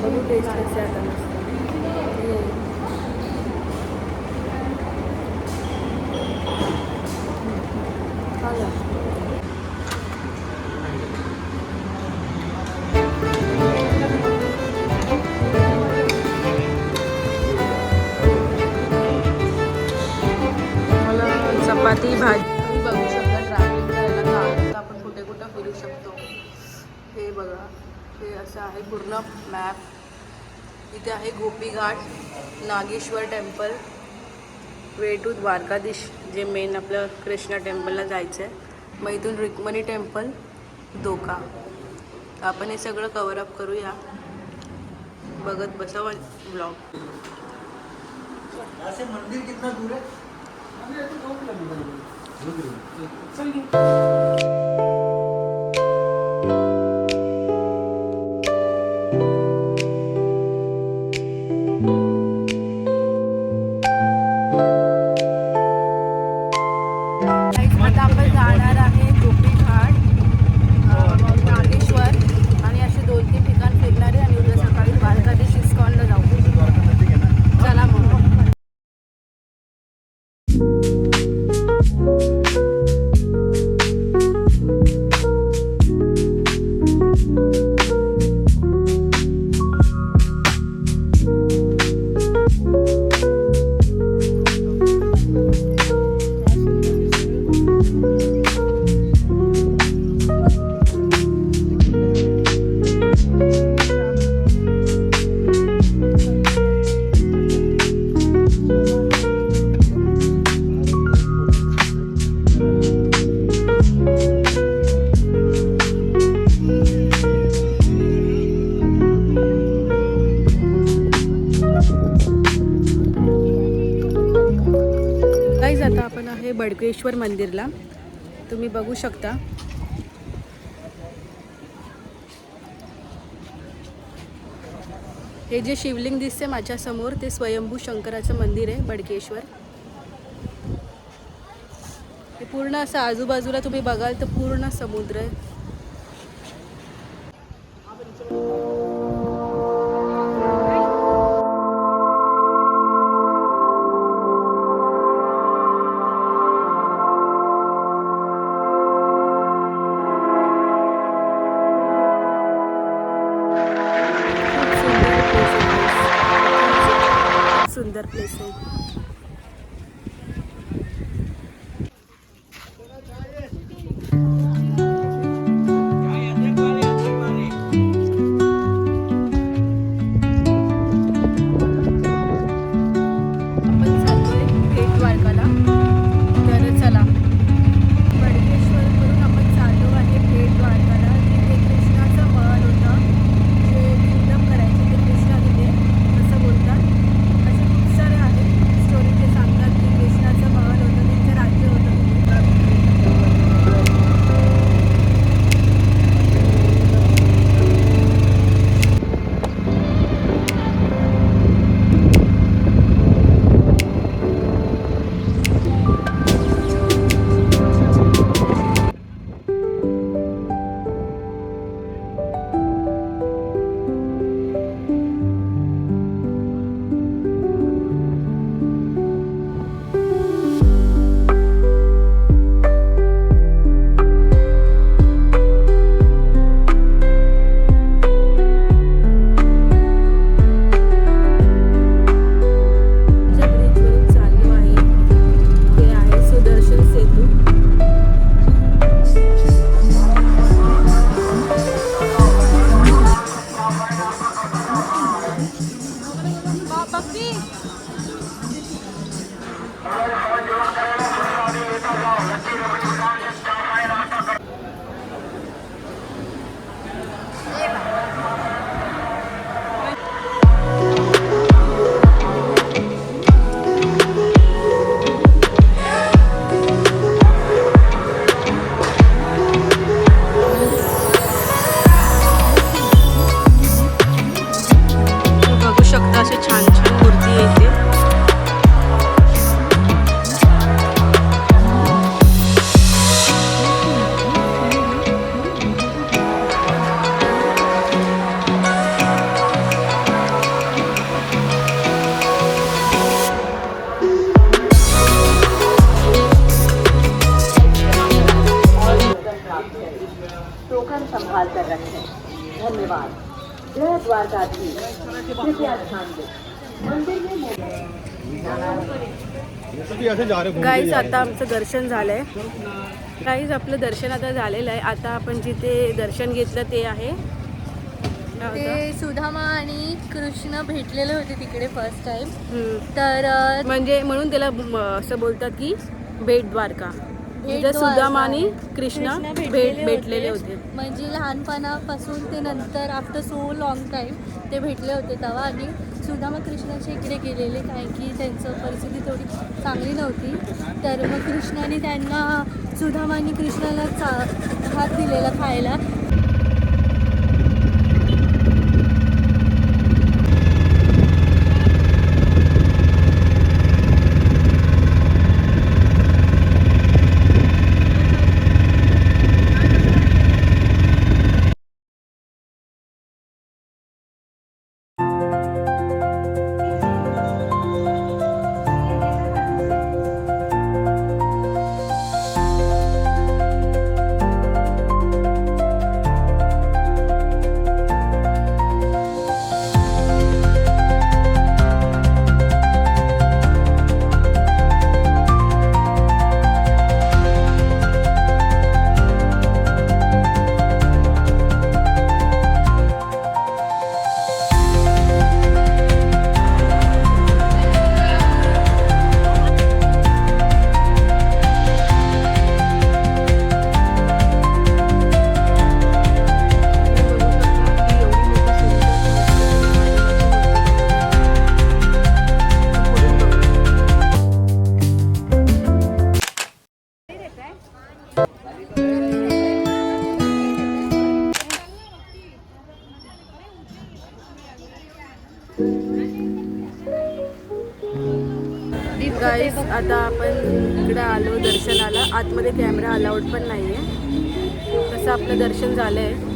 Taste कसे आता मस्त. चपाती भाजी. तुम्ही बघू शकता ट्रॅव्हलिंग करायला का आपण कुठे कुठं फिरू शकतो. हे बघा. हे असं आहे पूर्ण मॅप इथे आहे Gopighat Nageshwar temple way to Dwarkadhish जे मेन आपलं कृष्णा टेम्पलला जायचं आहे मग इथून रुक्मणी टेम्पल दोका. तर आपण हे सगळं कवरअप करूया. बघत बसा ब्लॉग मंदिर कितना दूर है काहीच आता आपण आहे बडकेश्वर मंदिरला. तुम्ही बघू शकता. हे जे शिवलिंग दिसते माझ्यासमोर ते स्वयंभू शंकराचं मंदिर आहे बडकेश्वर. हे पूर्ण असं आजूबाजूला तुम्ही बघाल तर पूर्ण समुद्र आहे. जय द्वारकाधीश कृपया ध्यान दें. मंदिर में गाईज आता आमचं दर्शन झालंय. गाईज आपलं दर्शन आता झालेलं आहे. आता आपण जिथे दर्शन घेतलं ते आहे? ते सुधामा आणि कृष्ण भेटलेले होते तिकडे फर्स्ट टाइम. तर म्हणजे म्हणून त्याला असं बोलतात की भेट द्वारका. तिथे सुदामा. आणि कृष्ण भेट भेटलेले होते. म्हणजे लहानपणापासून ते नंतर आफ्टर सो लॉंग टाईम ते भेटले होते तेव्हा. आणि सुदामा कृष्णाच्या इकडे गेलेले कारण की त्यांचं परिस्थिती थोडी चांगली नव्हती. तर मग कृष्णाने त्यांना सुदामा आणि कृष्णाला चा हात दिलेला खायला. आता आपण इकडं आलो दर्शनाला. आतमध्ये कॅमेरा अलाउड पण नाही आहे तसं आपलं दर्शन झालं आहे